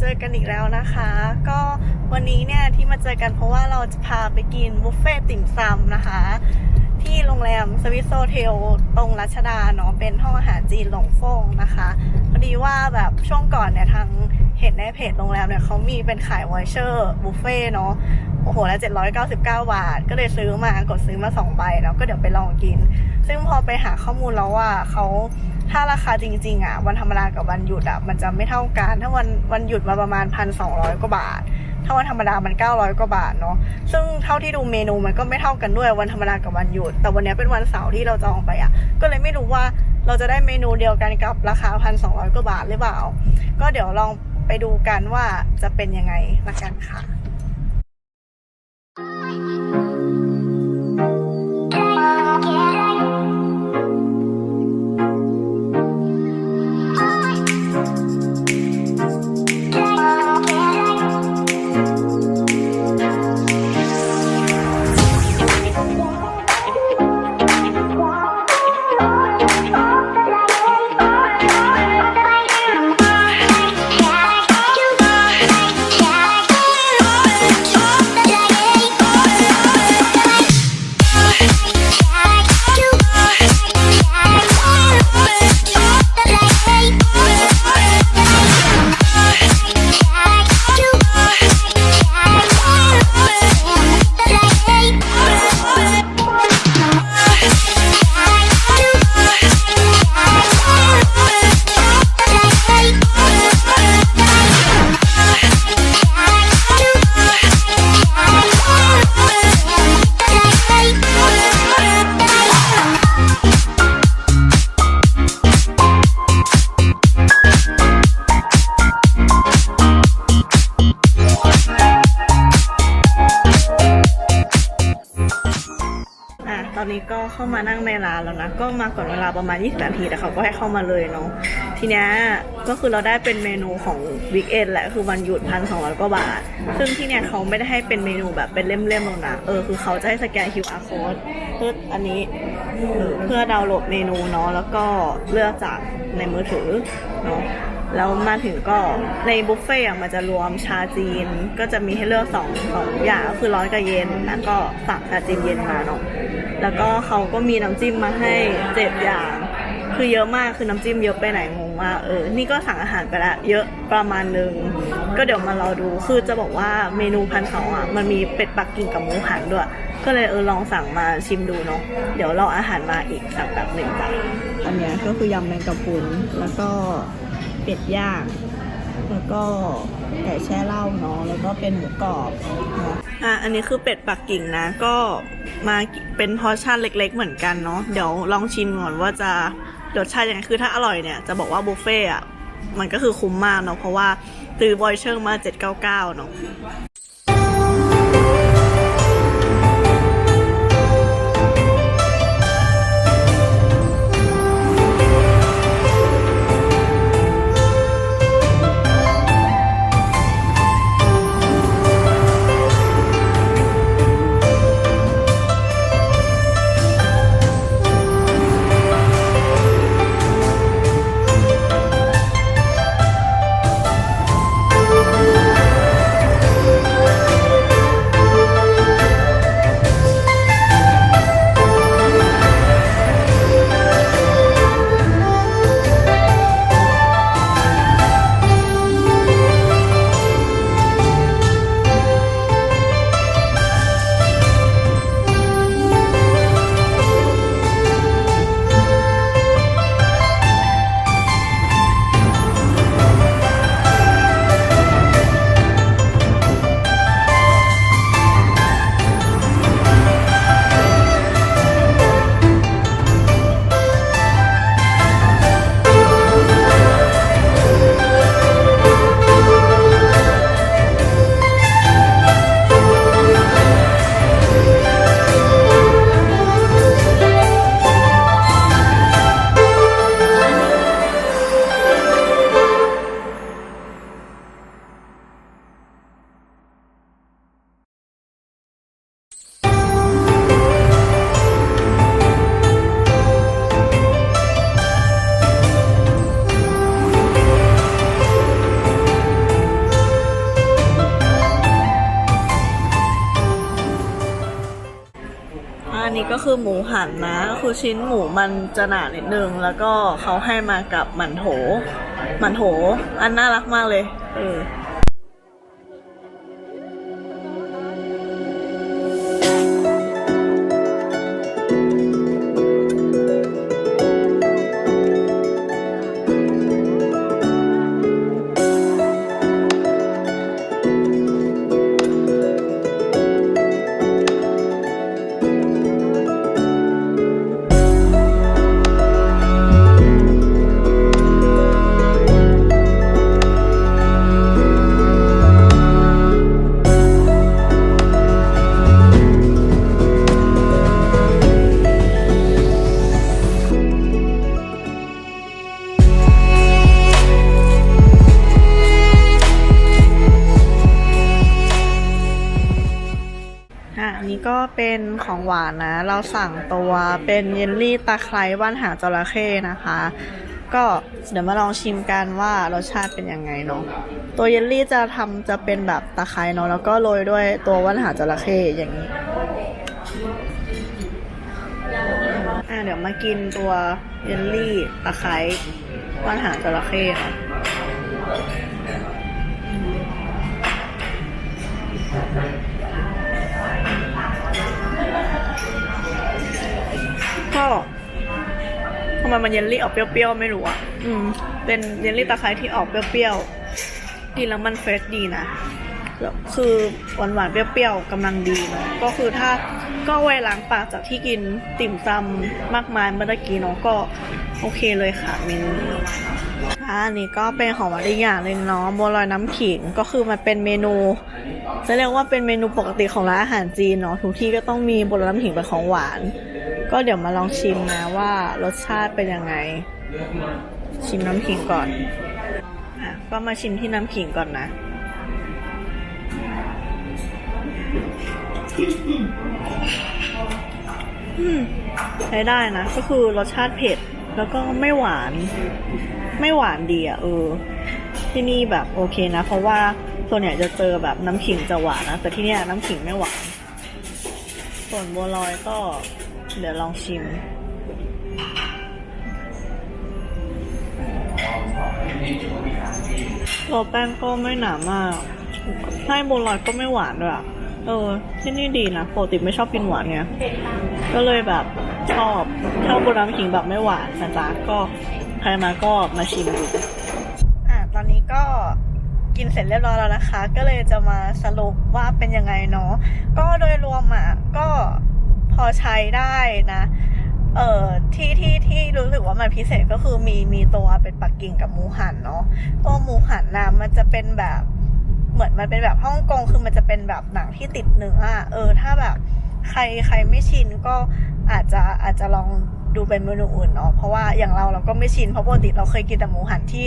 เจอกันอีกแล้วนะคะ ก็วันนี้เนี่ยที่มาเจอกันเพราะว่าเราจะพาไปกินบุฟเฟ่ติ่มซำนะคะ ที่โรงแรมสวิสโซเทลตรงรัชดาเนาะเป็นห้องอาหารจีนหลงฟงนะคะพอดีว่าแบบช่วงก่อนเนี่ยทางเห็นในเพจโรงแรมเนี่ยเขามีเป็นขายวอยเชอร์บุฟเฟ่เนาะโอ้โหแล้ว799 บาท ก็เลยซื้อมากดซื้อมา2ใบแล้วก็เดี๋ยวไปลองกิน ซึ่งพอไปหาข้อมูลแล้วว่าเขา ถ้าราคาจริงๆอะวันธรรมดากับวันหยุดอะมันจะไม่เท่ากัน ถ้าวันวันหยุดมาประมาณพันสองร้อยกว่าบาท ถ้าวันธรรมดามัน900กว่าบาทเนาะซึ่งเท่าที่ดูเมนูมันก็ไม่เท่ากันด้วยวันธรรมดากับวันหยุด แต่วันนี้เป็นวันเสาร์ที่เราจองไปอะ ก็เลยไม่รู้ว่าเราจะได้เมนูเดียวกันกับราคาพันสองร้อยกว่าบาทหรือเปล่า ก็เดี๋ยวลองไปดูกันว่าจะเป็นยังไงละกันค่ะ เข้ามานั่งในร้านแล้วนะ ก็มาก่อนเวลาประมาณ 20 นาทีแต่เขาก็ให้เข้ามาเลยเนาะทีเนี้ยก็คือเราได้เป็นเมนูของวิกเอนแหละคือวันหยุดพันสองร้อยกว่าบาท ซึ่งที่เนี้ยเขาไม่ได้ให้เป็นเมนูแบบเป็นเล่มๆหรอกนะเออคือเขาจะให้สแกน QR code เพื่ออันนี้เพื่อดาวน์โหลดเมนูเนาะแล้วก็เลือกจากในมือถือเนาะแล้วมาถึงก็ในบุฟเฟ่ต์อะมันจะรวมชาจีน ก็จะมีให้เลือกสองสองอย่างก็คือร้อนกับเย็นแล้วก็สั่งชาจีนเย็นมาเนาะ แล้วก็เขาก็มีน้ำจิ้มมาให้เจ็ดอย่าง คือเยอะมากคือน้ำจิ้มเยอะไปไหนงงมากเออ นี่ก็สั่งอาหารไปละเยอะประมาณนึง ก็เดี๋ยวมารอดูคือจะบอกว่าเมนูพันสองอะมันมีเป็ดปักกิ่งกับหมูหันด้วย ก็เลยเออลองสั่งมาชิมดูเนาะเดี๋ยวรออาหารมาอีกสั่งแบบหนึ่งจ้ะอันเนี้ยก็คือยำแมงกะพรุนแล้วก็เป็ดย่างแล้วก็ไก่แช่เหล้าเนาะแล้วก็เป็นหมูกรอบนะ อะอันนี้คือเป็ดปักกิ่งนะ ก็มาเป็นพอร์ชั่นเล็ก ๆ เหมือนกันเนาะเดี๋ยวลองชิมก่อนว่าจะรสชาติยังไงคือถ้าอร่อยเนี่ยจะบอกว่าบุฟเฟ่อะมันก็คือคุ้มมากเนาะเพราะว่าซื้อบอยเชิงมา 799 เนาะ ก็คือหมูหันนะ คือชิ้นหมูมันจะหนานิดนึง แล้วก็เขาให้มากับหมันโถ หมันโถ อันน่ารักมากเลย เออ ก็เป็นของหวานนะ เราสั่งตัวเป็นเยลลี่ตะไคร้ว่านหางจระเข้นะคะ ก็เดี๋ยวมาลองชิมกันว่ารสชาติเป็นยังไงเนาะตัวเยลลี่จะทำจะเป็นแบบตะไคร้เนาะแล้วก็โรยด้วยตัวว่านหางจระเข้อย่างนี้อะเดี๋ยวมากินตัวเยลลี่ตะไคร้ว่านหางจระเข้ค่ะำไมมันเยลลี่ออกเปรี้ยวๆ ไม่รู้อะ อืม เป็นเยลลี่ตะไคร้ที่ออกเปรี้ยวๆ กินแล้วมันเฟรชดีนะแล้วคือหวานๆเปรี้ยวๆกำลังดีเนาะก็คือถ้าก็ไวล้างปากจากที่กินติ่มซำมากมายเมื่อกี้เนาะก็โอเคเลยค่ะเมนูนี้อันนี้ก็เป็นของหวานอีกอย่างหนึ่งเนาะบัวลอยน้ำขิงก็คือมันเป็นเมนูจะเรียกว่าเป็นเมนูปกติของร้านอาหารจีนเนาะทุกที่ก็ต้องมีบัวลอยน้ำขิงเป็นของหวาน ก็เดี๋ยวมาลองชิมนะว่ารสชาติเป็นยังไง ชิมน้ำขิงก่อนอะก็มาชิมที่น้ำขิงก่อนนะ อืมใช้ได้นะ ก็คือรสชาติเผ็ด แล้วก็ไม่หวาน ไม่หวานดีอะเออ ที่นี่แบบโอเคนะ เพราะว่าส่วนใหญ่จะเจอแบบน้ำขิงจะหวานนะ แต่ที่เนี่ยน้ำขิงไม่หวาน ส่วนบัวลอยก็ เดี๋ยวลองชิม ตัวแป้งก็ไม่หนามากไส้บัวลอยก็ไม่หวานด้วยอะเออ ที่นี่ดีนะปกติไม่ชอบกินหวานไง ก็เลยแบบชอบชอบบัวน้ำขิงแบบไม่หวานนะจ๊ะก็ใครมาก็มาชิมดูอะตอนนี้ก็กินเสร็จเรียบร้อยแล้วนะคะ ก็เลยจะมาสรุปว่าเป็นยังไงเนาะก็โดยรวมอะก็ อใช้ได้นะ เอ่อที่ที่ที่รู้สึกว่ามันพิเศษก็คือมีมีตัวเป็นปักกิ่งกับหมูหันเนาะตัวหมูหันนะมันจะเป็นแบบเหมือนมันเป็นแบบฮ่องกงคือมันจะเป็นแบบหนังที่ติดเนื้ออเออ ถ้าแบบใครใครไม่ชินก็อาจจะอาจจะลองดูเป็นเมนูอื่นเนาะเพราะว่าอย่างเราเราก็ไม่ชินเพราะปกติเราเคยกินแต่หมูหันที่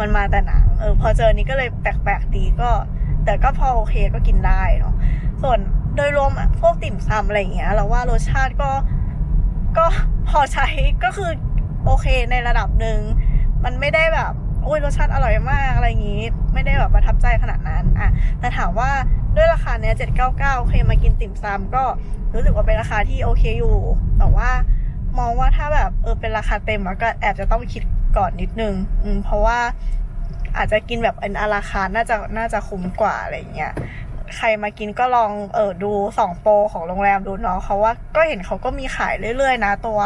มันมาแต่หนังเออพอเจอนี้ก็เลยแปลกๆดีก็ แต่ก็พอโอเคก็กินได้เนาะส่วน โดยรวมอะพวกติ่มซำอะไรอย่างเงี้ยเราว่ารสชาติก็ก็พอใช้ก็คือโอเคในระดับหนึ่งมันไม่ได้แบบโอ้ยรสชาติอร่อยมากอะไรอย่างงี้ ไม่ได้แบบประทับใจขนาดนั้นอะแต่ถามว่าด้วยราคาเนี้ย799โอเคมากินติ่มซำก็รู้สึกว่าเป็นราคาที่โอเคอยู่ แต่ว่ามองว่าถ้าแบบเออเป็นราคาเต็มอะก็แอบจะต้องคิดก่อนนิดนึงอืมเพราะว่าอาจจะกินแบบเป็นอาราคาน่าจะน่าจะคุ้มกว่าอะไรอย่างเงี้ย ใครมากินก็ลองเออดูสองโปรของโรงแรมดูเนาะเขาว่าก็เห็นเขาก็มีขายเรื่อยๆ นะ ตัว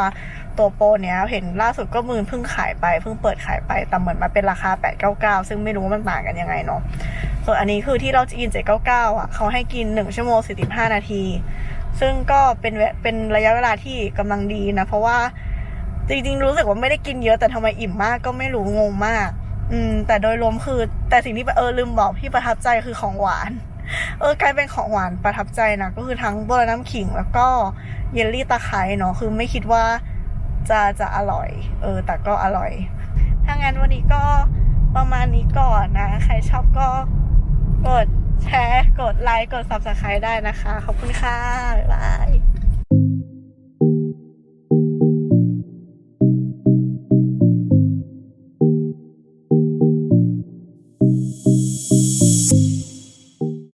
ตัวโปรเนี้ยเห็นล่าสุดก็มือเพิ่งขายไปเพิ่งเปิดขายไปแต่เหมือนมาเป็นราคา 899 ซึ่งไม่รู้ว่ามันต่างกันยังไงเนาะส่วนอันนี้คือที่เราจะกิน 799 อะเขาให้กิน 1 ชั่วโมง 45 นาที ซึ่งก็เป็นเวเป็นระยะเวลาที่กำลังดีนะ เพราะว่าจริงๆรู้สึกว่าไม่ได้กินเยอะแต่ทำไมอิ่มมากก็ไม่รู้งงมาก อืมแต่โดยรวมคือแต่สิ่งที่เออลืมบอกที่ประทับใจคือของหวาน เออกลายเป็นของหวานประทับใจนะ ก็คือทั้งบัวน้ำขิง แล้วก็เยลลี่ตะไคร้เนาะคือไม่คิดว่าจะจะอร่อย เออ แต่ก็อร่อยถ้างั้นวันนี้ก็ประมาณนี้ก่อนนะ ใครชอบก็กดแชร์ กดไลค์ กด subscribe ได้นะคะ ขอบคุณค่ะ บ๊ายบาย